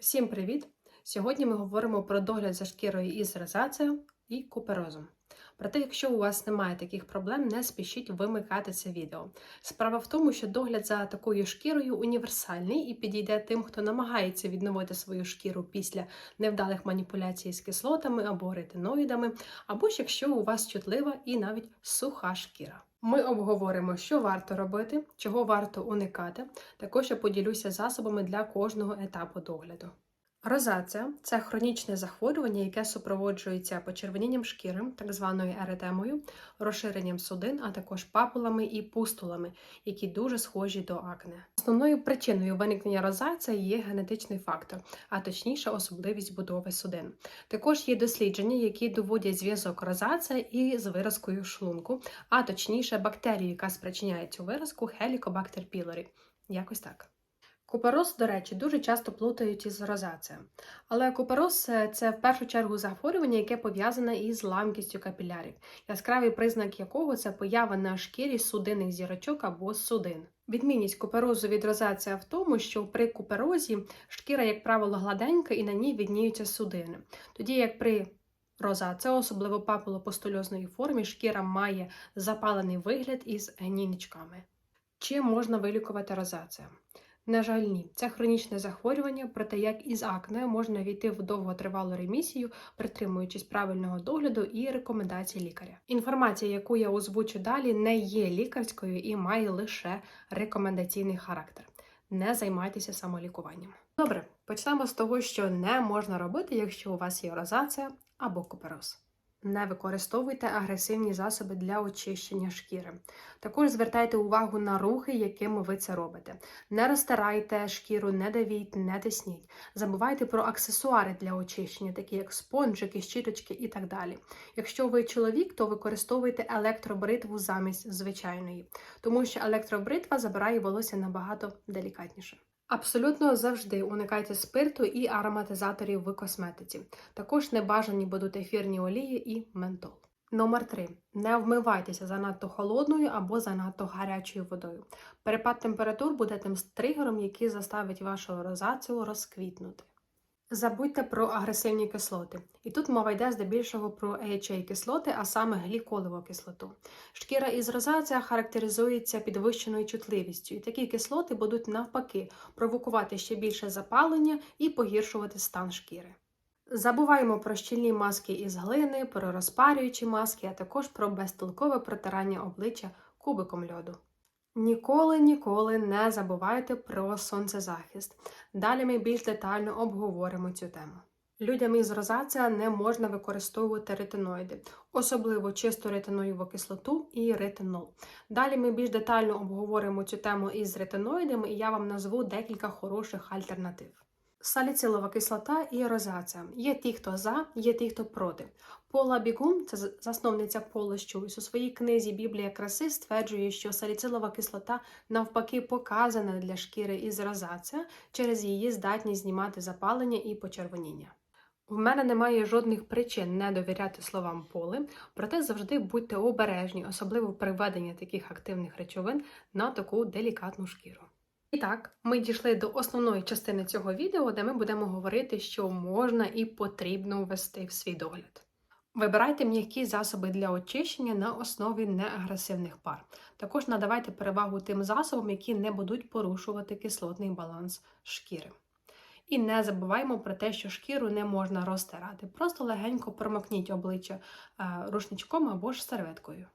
Всім привіт! Сьогодні ми говоримо про догляд за шкірою із розацією і куперозом. Проте, якщо у вас немає таких проблем, не спішіть вимикати це відео. Справа в тому, що догляд за такою шкірою універсальний і підійде тим, хто намагається відновити свою шкіру після невдалих маніпуляцій з кислотами або ретиноїдами, або ж якщо у вас чутлива і навіть суха шкіра. Ми обговоримо, що варто робити, чого варто уникати. Також я поділюся засобами для кожного етапу догляду. Розація це хронічне захворювання, яке супроводжується почервонінням шкіри, так званою еретемою, розширенням судин, а також папулами і пустулами, які дуже схожі до акне. Основною причиною виникнення розації є генетичний фактор, а точніше особливість будови судин. Також є дослідження, які доводять зв'язок розації із виразкою шлунку, а точніше бактерію, яка спричиняє цю виразку Helicobacter pylori. Якось так. Купороз, до речі, дуже часто плутають із розацією. Але купороз – це в першу чергу захворювання, яке пов'язане із ламкістю капілярів, яскравий признак якого це поява на шкірі судинних зірочок або судин. Відмінність куперозу від розація в тому, що при куперозі шкіра, як правило, гладенька і на ній відніються судини. Тоді як при розація, особливо папулопустульозної формі, шкіра має запалений вигляд із гнійничками. Чим можна вилікувати розацію? На жаль, ні. Це хронічне захворювання, проте як із акне можна війти в довготривалу ремісію, притримуючись правильного догляду і рекомендацій лікаря. Інформація, яку я озвучу далі, не є лікарською і має лише рекомендаційний характер. Не займайтеся самолікуванням. Добре, почнемо з того, що не можна робити, якщо у вас є розація або купероз. Не використовуйте агресивні засоби для очищення шкіри. Також звертайте увагу на рухи, якими ви це робите. Не розтирайте шкіру, не давіть, не тисніть. Забувайте про аксесуари для очищення, такі як спонжики, щіточки і так далі. Якщо ви чоловік, то використовуйте електробритву замість звичайної, тому що електробритва забирає волосся набагато делікатніше. Абсолютно завжди уникайте спирту і ароматизаторів в косметиці. Також небажані будуть ефірні олії і ментол. Номер 3. Не вмивайтеся занадто холодною або занадто гарячою водою. Перепад температур буде тим тригером, який заставить вашу розацію розквітнути. Забудьте про агресивні кислоти. І тут мова йде здебільшого про AHA кислоти, а саме гліколову кислоту. Шкіра із розація характеризується підвищеною чутливістю, і такі кислоти будуть навпаки провокувати ще більше запалення і погіршувати стан шкіри. Забуваємо про щільні маски із глини, про розпарюючі маски, а також про безтолкове протирання обличчя кубиком льоду. Ніколи ніколи не забувайте про сонцезахист. Далі ми більш детально обговоримо цю тему. Людям із розація не можна використовувати ретиноїди, особливо чисту ретиноїву кислоту і ретинол. Далі ми більш детально обговоримо цю тему із ретиноїдами, і я вам назву декілька хороших альтернатив. Саліцилова кислота і розація. Є ті, хто за, є ті, хто проти. Пола Бігун, це засновниця Пола у своїй книзі Біблія краси стверджує, що саліцилова кислота навпаки показана для шкіри із розація через її здатність знімати запалення і почервоніння. У мене немає жодних причин не довіряти словам поли, проте завжди будьте обережні, особливо при введенні таких активних речовин на таку делікатну шкіру. І так, ми дійшли до основної частини цього відео, де ми будемо говорити, що можна і потрібно ввести в свій догляд. Вибирайте м'які засоби для очищення на основі неагресивних пар. Також надавайте перевагу тим засобам, які не будуть порушувати кислотний баланс шкіри. І не забуваємо про те, що шкіру не можна розтирати. Просто легенько промокніть обличчя рушничком або ж серветкою.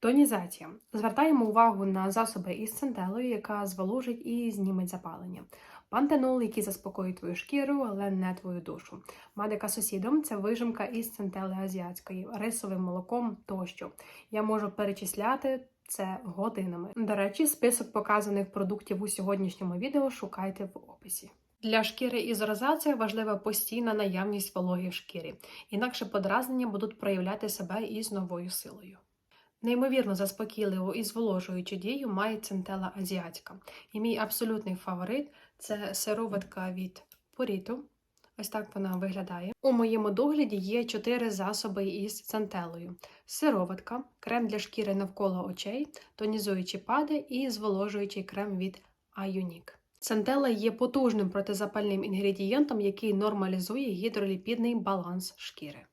Тонізація. Звертаємо увагу на засоби із центелою, яка зволожить і зніметь запалення. Пантенол, який заспокоїть твою шкіру, але не твою душу. Медика сусідом це вижимка із центели азіатської, рисовим молоком тощо. Я можу перечисляти це годинами. До речі, список показаних продуктів у сьогоднішньому відео шукайте в описі. Для шкіри із розацією важлива постійна наявність вологи в шкірі, інакше подразнення будуть проявляти себе із новою силою. Неймовірно заспокійливу і зволожуючу дію має центела азіатська. І мій абсолютний фаворит це сироватка від поріту. Ось так вона виглядає. У моєму догляді є чотири засоби із центелою: сироватка, крем для шкіри навколо очей, тонізуючі пади і зволожуючий крем від Ionic. Центела є потужним протизапальним інгредієнтом, який нормалізує гідроліпідний баланс шкіри.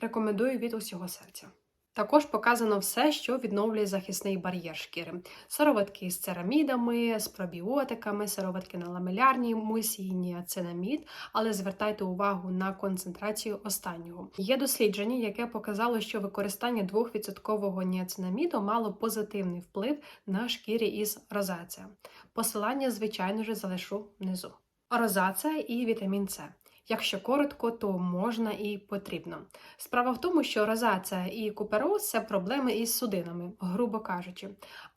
Рекомендую від усього серця. Також показано все, що відновлює захисний бар'єр шкіри: сироватки з церамідами, з пробіотиками, сироватки на ламелярній емульсії, ніацинамід, але звертайте увагу на концентрацію останнього. Є дослідження, яке показало, що використання 2% ніацинаміду мало позитивний вплив на шкірі із розація. Посилання, звичайно ж, залишу внизу. Розація і вітамін С. Якщо коротко, то можна і потрібно. Справа в тому, що розація і купероз це проблеми із судинами, грубо кажучи.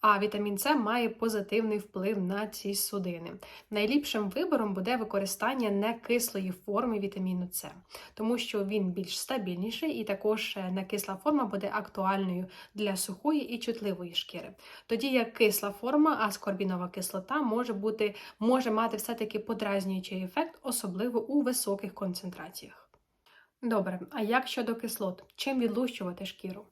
А вітамін С має позитивний вплив на ці судини. Найліпшим вибором буде використання некислої форми вітаміну С, тому що він більш стабільніший і також некисла форма буде актуальною для сухої і чутливої шкіри. Тоді як кисла форма, аскорбінова кислота може бути може мати все-таки подразнюючий ефект, особливо у високих концентраціях. Добре, а як щодо кислот? Чим відлущувати шкіру?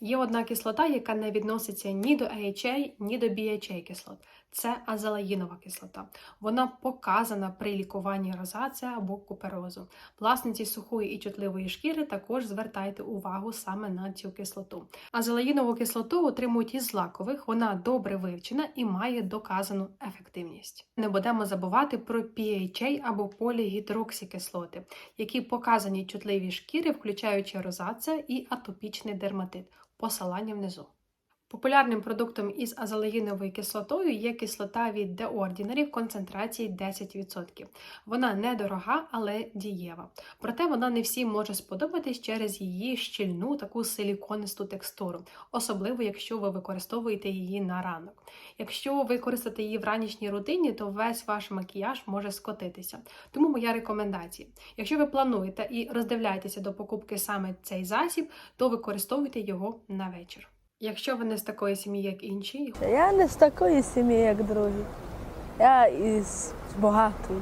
Є одна кислота, яка не відноситься ні до AHA, ні до BHA кислот. Це азелаїнова кислота. Вона показана при лікуванні розація або куперозу. Власниці сухої і чутливої шкіри також звертайте увагу саме на цю кислоту. Азелаїнову кислоту отримують із злакових, вона добре вивчена і має доказану ефективність. Не будемо забувати про PHA або полігідроксикислоти, які показані чутливій шкіри, включаючи розація і атопічний дерматит. Посилання внизу. Популярним продуктом із азелаїновою кислотою є кислота від Ordinary в концентрації 10%. Вона недорога, але дієва. Проте вона не всім може сподобатись через її щільну таку силіконисту текстуру, особливо якщо ви використовуєте її на ранок. Якщо ви використаєте її в ранішній рутині, то весь ваш макіяж може скотитися. Тому моя рекомендація: якщо ви плануєте і роздивляєтеся до покупки саме цей засіб, то використовуйте його на вечір. Якщо ви не з такої сім'ї, як інші, Я не з такої сім'ї, як другі. Я із багатої.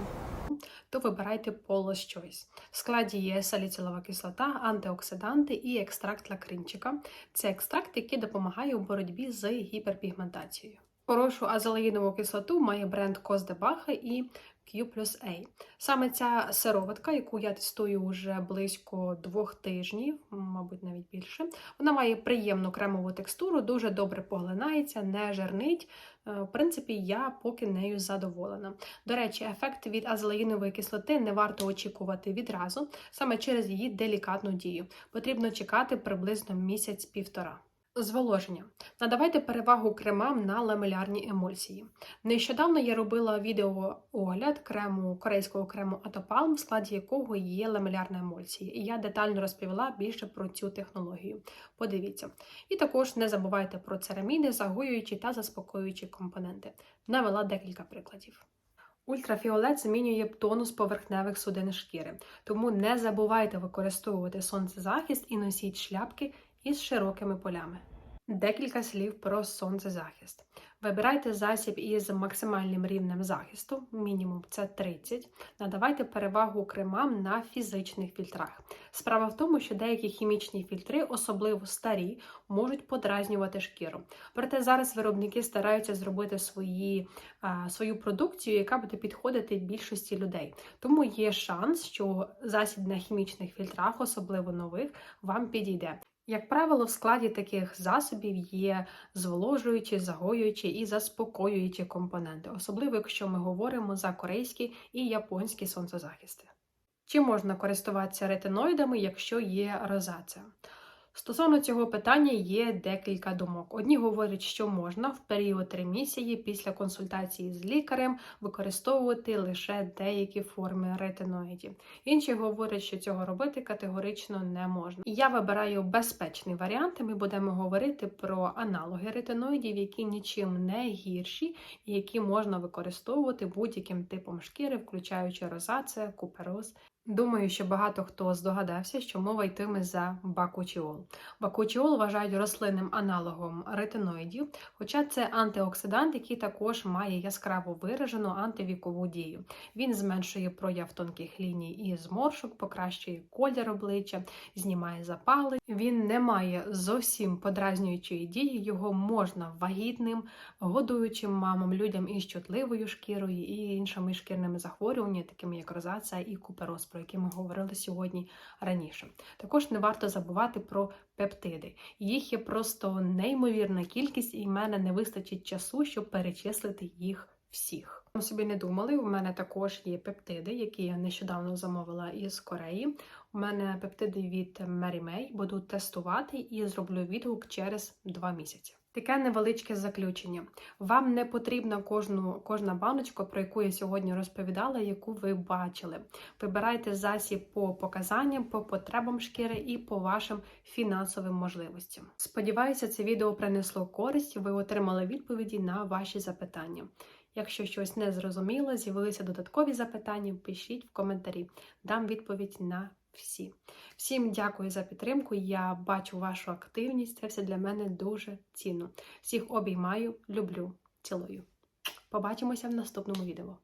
то вибирайте Paula's Choice. В складі є саліцилова кислота, антиоксиданти і екстракт лакринчика. Це екстракт, який допомагає у боротьбі з гіперпігментацією. Хорошу азелаїнову кислоту має бренд Коздебаха і Q A. Саме ця сироватка, яку я тестую вже близько двох тижнів, мабуть, навіть більше. Вона має приємну кремову текстуру, дуже добре поглинається, не жирнить. Е, В принципі, я поки нею задоволена. До речі, ефект від азелаїнової кислоти не варто очікувати відразу, саме через її делікатну дію. Потрібно чекати приблизно місяць-півтора. Зволоження. Надавайте перевагу кремам на ламелярні емульсії. Нещодавно я робила відеоогляд крему корейського крему Atopalm, в складі якого є ламелярна емульсія, і я детально розповіла більше про цю технологію. Подивіться. І також не забувайте про цераміди, загоюючі та заспокоюючі компоненти. Навела декілька прикладів. Ультрафіолет змінює тонус поверхневих судин шкіри, тому не забувайте використовувати сонцезахист і носіть шляпки із широкими полями. Декілька слів про сонцезахист. Вибирайте засіб із максимальним рівнем захисту, мінімум це 30. Надавайте перевагу кремам на фізичних фільтрах. Справа в тому, що деякі хімічні фільтри, особливо старі, можуть подразнювати шкіру. Проте зараз виробники стараються зробити свої, а, свою продукцію, яка буде підходити більшості людей. Тому є шанс, що засіб на хімічних фільтрах, особливо нових, вам підійде. Як правило, в складі таких засобів є зволожуючі, загоюючі і заспокоюючі компоненти, особливо якщо ми говоримо за корейські і японські сонцезахисти. Чи можна користуватися ретиноїдами, якщо є розація? Стосовно цього питання є декілька думок. Одні говорять, що можна в період ремісії після консультації з лікарем використовувати лише деякі форми ретиноїдів. Інші говорять, що цього робити категорично не можна. Я вибираю безпечний варіант. Ми будемо говорити про аналоги ретиноїдів, які нічим не гірші і які можна використовувати будь-яким типом шкіри, включаючи розація, купероз Думаю, що багато хто здогадався, що мова йтиме за бакучіол. Бакучіол вважають рослинним аналогом ретиноїдів, хоча це антиоксидант, який також має яскраво виражену антивікову дію. Він зменшує прояв тонких ліній і зморшок, покращує колір обличчя, знімає запали. Він не має зовсім подразнюючої дії. Його можна вагітним, годуючим мамам, людям із чутливою шкірою і іншими шкірними захворюваннями, такими як розація і купероз, про які ми говорили сьогодні раніше. Також не варто забувати про пептиди. Їх є просто неймовірна кількість, і в мене не вистачить часу, щоб перечислити їх всіх. Ви собі не думали, у мене також є пептиди, які я нещодавно замовила із Кореї. У мене пептиди від Mary May. Буду тестувати і зроблю відгук через 2 місяці. Таке невеличке заключення. Вам не потрібна кожну, кожна баночка, про яку я сьогодні розповідала, яку ви бачили. Вибирайте засіб по показанням, по потребам шкіри і по вашим фінансовим можливостям. Сподіваюся, це відео принесло користь, ви отримали відповіді на ваші запитання. Якщо щось не зрозуміло, з'явилися додаткові запитання, пишіть в коментарі. Дам відповідь на всі. Всім дякую за підтримку. Я бачу вашу активність. Це все для мене дуже цінно. Всіх обіймаю, люблю, цілую. Побачимося в наступному відео.